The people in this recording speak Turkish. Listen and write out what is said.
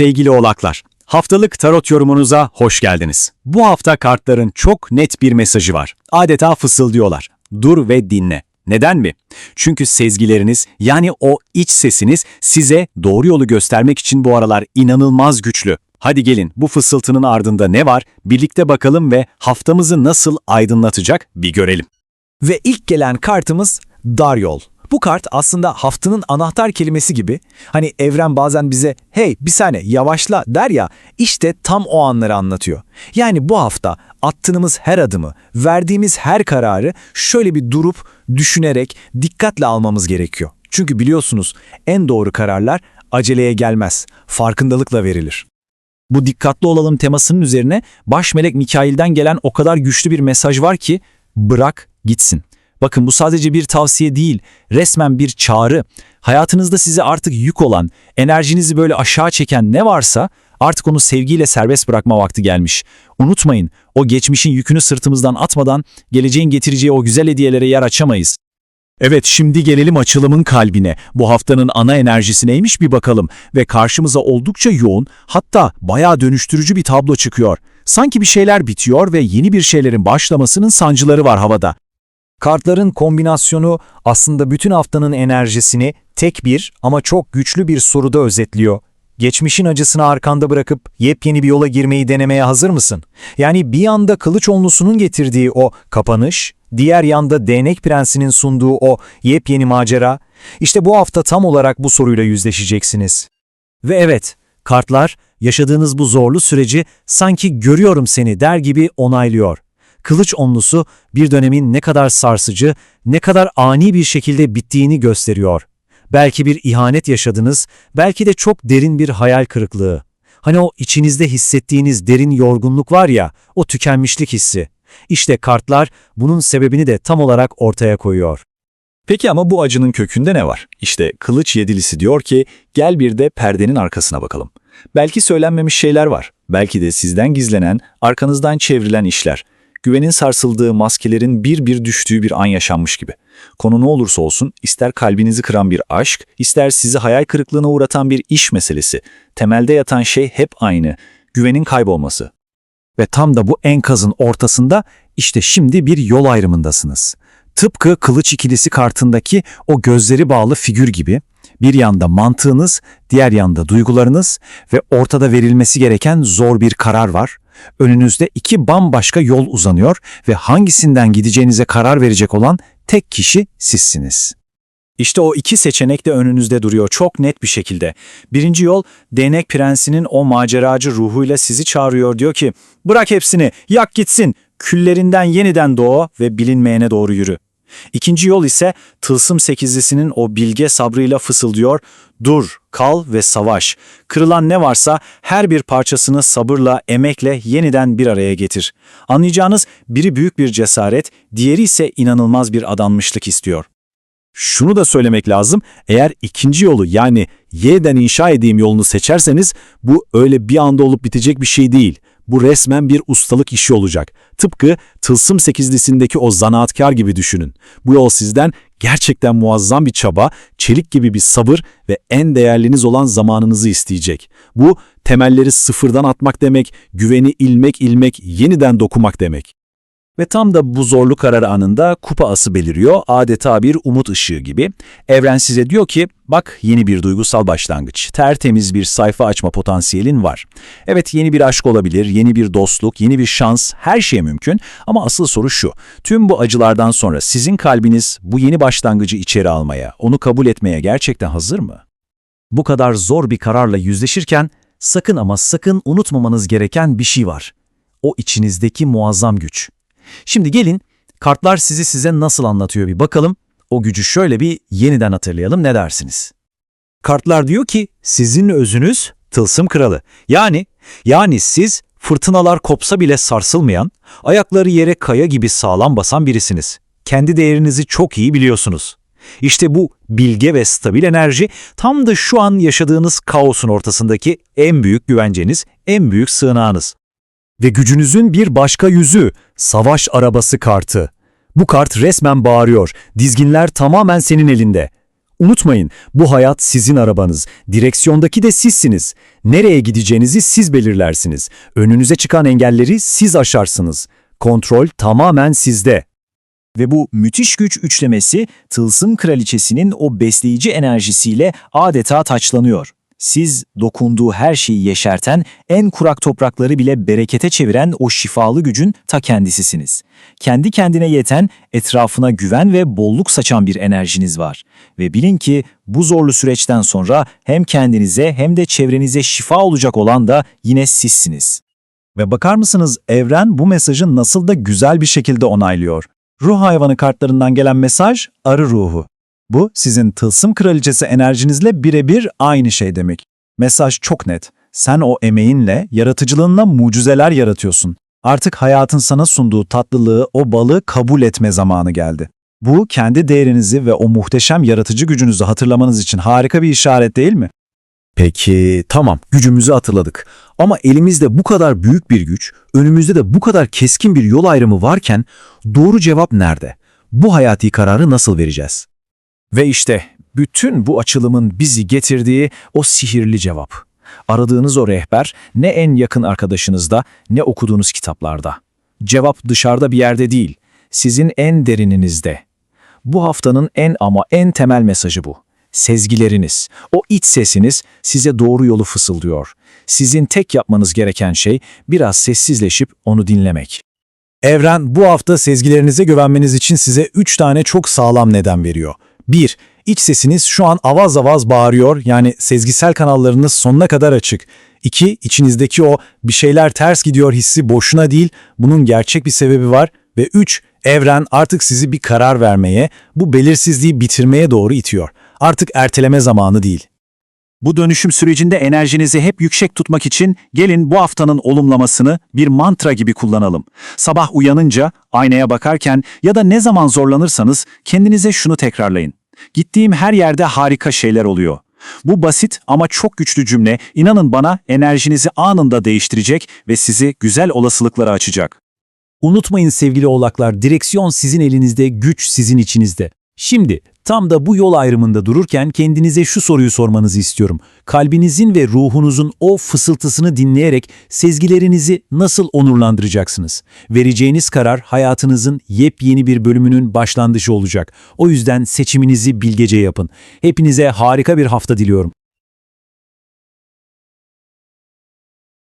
Sevgili oğlaklar, haftalık tarot yorumunuza hoş geldiniz. Bu hafta kartların çok net bir mesajı var. Adeta fısıldıyorlar. Dur ve dinle. Neden mi? Çünkü sezgileriniz yani o iç sesiniz size doğru yolu göstermek için bu aralar inanılmaz güçlü. Hadi gelin bu fısıltının ardında ne var birlikte bakalım ve haftamızı nasıl aydınlatacak bir görelim. Ve ilk gelen kartımız dar yol. Bu kart aslında haftanın anahtar kelimesi gibi. Hani evren bazen bize hey bir saniye yavaşla der ya işte tam o anları anlatıyor. Yani bu hafta attığımız her adımı, verdiğimiz her kararı şöyle bir durup düşünerek dikkatle almamız gerekiyor. Çünkü biliyorsunuz en doğru kararlar aceleye gelmez, farkındalıkla verilir. Bu dikkatli olalım temasının üzerine baş melek Mikail'den gelen o kadar güçlü bir mesaj var ki bırak gitsin. Bakın bu sadece bir tavsiye değil, resmen bir çağrı. Hayatınızda size artık yük olan, enerjinizi böyle aşağı çeken ne varsa artık onu sevgiyle serbest bırakma vakti gelmiş. Unutmayın, o geçmişin yükünü sırtımızdan atmadan geleceğin getireceği o güzel hediyelere yer açamayız. Evet şimdi gelelim açılımın kalbine. Bu haftanın ana enerjisi neymiş bir bakalım. Ve karşımıza oldukça yoğun hatta bayağı dönüştürücü bir tablo çıkıyor. Sanki bir şeyler bitiyor ve yeni bir şeylerin başlamasının sancıları var havada. Kartların kombinasyonu aslında bütün haftanın enerjisini tek bir ama çok güçlü bir soruda özetliyor. Geçmişin acısını arkanda bırakıp yepyeni bir yola girmeyi denemeye hazır mısın? Yani bir yanda kılıç onlusunun getirdiği o kapanış, diğer yanda değnek prensinin sunduğu o yepyeni macera. İşte bu hafta tam olarak bu soruyla yüzleşeceksiniz. Ve evet, kartlar yaşadığınız bu zorlu süreci sanki görüyorum seni der gibi onaylıyor. Kılıç onlusu bir dönemin ne kadar sarsıcı, ne kadar ani bir şekilde bittiğini gösteriyor. Belki bir ihanet yaşadınız, belki de çok derin bir hayal kırıklığı. Hani o içinizde hissettiğiniz derin yorgunluk var ya, o tükenmişlik hissi. İşte kartlar bunun sebebini de tam olarak ortaya koyuyor. Peki ama bu acının kökünde ne var? İşte Kılıç Yedilisi diyor ki, gel bir de perdenin arkasına bakalım. Belki söylenmemiş şeyler var. Belki de sizden gizlenen, arkanızdan çevrilen işler. Güvenin sarsıldığı, maskelerin bir bir düştüğü bir an yaşanmış gibi. Konu ne olursa olsun, ister kalbinizi kıran bir aşk, ister sizi hayal kırıklığına uğratan bir iş meselesi. Temelde yatan şey hep aynı, güvenin kaybolması. Ve tam da bu enkazın ortasında işte şimdi bir yol ayrımındasınız. Tıpkı kılıç ikilisi kartındaki o gözleri bağlı figür gibi bir yanda mantığınız, diğer yanda duygularınız ve ortada verilmesi gereken zor bir karar var. Önünüzde iki bambaşka yol uzanıyor ve hangisinden gideceğinize karar verecek olan tek kişi sizsiniz. İşte o iki seçenek de önünüzde duruyor çok net bir şekilde. Birinci yol, değnek prensinin o maceracı ruhuyla sizi çağırıyor diyor ki, bırak hepsini, yak gitsin, küllerinden yeniden doğu ve bilinmeyene doğru yürü. İkinci yol ise tılsım sekizlisinin o bilge sabrıyla fısıldıyor, dur, kal ve savaş. Kırılan ne varsa her bir parçasını sabırla, emekle yeniden bir araya getir. Anlayacağınız biri büyük bir cesaret, diğeri ise inanılmaz bir adanmışlık istiyor. Şunu da söylemek lazım, eğer ikinci yolu yani Y'den inşa edeyim yolunu seçerseniz bu öyle bir anda olup bitecek bir şey değil. Bu resmen bir ustalık işi olacak. Tıpkı Tılsım sekizlisindeki o zanaatkar gibi düşünün. Bu yol sizden gerçekten muazzam bir çaba, çelik gibi bir sabır ve en değerliniz olan zamanınızı isteyecek. Bu temelleri sıfırdan atmak demek, güveni ilmek ilmek yeniden dokumak demek. Ve tam da bu zorlu karar anında kupa ası beliriyor, adeta bir umut ışığı gibi. Evren size diyor ki, bak yeni bir duygusal başlangıç, tertemiz bir sayfa açma potansiyelin var. Evet yeni bir aşk olabilir, yeni bir dostluk, yeni bir şans, her şey mümkün. Ama asıl soru şu, tüm bu acılardan sonra sizin kalbiniz bu yeni başlangıcı içeri almaya, onu kabul etmeye gerçekten hazır mı? Bu kadar zor bir kararla yüzleşirken, sakın ama sakın unutmamanız gereken bir şey var. O içinizdeki muazzam güç. Şimdi gelin kartlar sizi size nasıl anlatıyor bir bakalım. O gücü şöyle bir yeniden hatırlayalım ne dersiniz? Kartlar diyor ki sizin özünüz tılsım kralı. Yani yani siz fırtınalar kopsa bile sarsılmayan, ayakları yere kaya gibi sağlam basan birisiniz. Kendi değerinizi çok iyi biliyorsunuz. İşte bu bilge ve stabil enerji tam da şu an yaşadığınız kaosun ortasındaki en büyük güvenceniz, en büyük sığınağınız. Ve gücünüzün bir başka yüzü, savaş arabası kartı. Bu kart resmen bağırıyor, dizginler tamamen senin elinde. Unutmayın, bu hayat sizin arabanız. Direksiyondaki de sizsiniz. Nereye gideceğinizi siz belirlersiniz. Önünüze çıkan engelleri siz aşarsınız. Kontrol tamamen sizde. Ve bu müthiş güç üçlemesi tılsım kraliçesinin o besleyici enerjisiyle adeta taçlanıyor. Siz dokunduğu her şeyi yeşerten, en kurak toprakları bile berekete çeviren o şifalı gücün ta kendisisiniz. Kendi kendine yeten, etrafına güven ve bolluk saçan bir enerjiniz var. Ve bilin ki bu zorlu süreçten sonra hem kendinize hem de çevrenize şifa olacak olan da yine sizsiniz. Ve bakar mısınız evren bu mesajı nasıl da güzel bir şekilde onaylıyor. Ruh hayvanı kartlarından gelen mesaj arı ruhu. Bu sizin tılsım kraliçesi enerjinizle birebir aynı şey demek. Mesaj çok net. Sen o emeğinle, yaratıcılığınla mucizeler yaratıyorsun. Artık hayatın sana sunduğu tatlılığı, o balı kabul etme zamanı geldi. Bu kendi değerinizi ve o muhteşem yaratıcı gücünüzü hatırlamanız için harika bir işaret değil mi? Peki, tamam, gücümüzü hatırladık. Ama elimizde bu kadar büyük bir güç, önümüzde de bu kadar keskin bir yol ayrımı varken doğru cevap nerede? Bu hayati kararı nasıl vereceğiz? Ve işte bütün bu açılımın bizi getirdiği o sihirli cevap. Aradığınız o rehber ne en yakın arkadaşınızda ne okuduğunuz kitaplarda. Cevap dışarıda bir yerde değil, sizin en derininizde. Bu haftanın en ama en temel mesajı bu. Sezgileriniz, o iç sesiniz size doğru yolu fısıldıyor. Sizin tek yapmanız gereken şey biraz sessizleşip onu dinlemek. Evren bu hafta sezgilerinize güvenmeniz için size 3 tane çok sağlam neden veriyor. 1. İç sesiniz şu an avaz avaz bağırıyor yani sezgisel kanallarınız sonuna kadar açık. 2. İçinizdeki o bir şeyler ters gidiyor hissi boşuna değil, bunun gerçek bir sebebi var. Ve 3. Evren artık sizi bir karar vermeye, bu belirsizliği bitirmeye doğru itiyor. Artık erteleme zamanı değil. Bu dönüşüm sürecinde enerjinizi hep yüksek tutmak için gelin bu haftanın olumlamasını bir mantra gibi kullanalım. Sabah uyanınca, aynaya bakarken ya da ne zaman zorlanırsanız kendinize şunu tekrarlayın. Gittiğim her yerde harika şeyler oluyor. Bu basit ama çok güçlü cümle inanın bana enerjinizi anında değiştirecek ve sizi güzel olasılıklara açacak. Unutmayın sevgili oğlaklar, direksiyon sizin elinizde, güç sizin içinizde. Şimdi tam da bu yol ayrımında dururken kendinize şu soruyu sormanızı istiyorum. Kalbinizin ve ruhunuzun o fısıltısını dinleyerek sezgilerinizi nasıl onurlandıracaksınız? Vereceğiniz karar hayatınızın yepyeni bir bölümünün başlangıcı olacak. O yüzden seçiminizi bilgece yapın. Hepinize harika bir hafta diliyorum.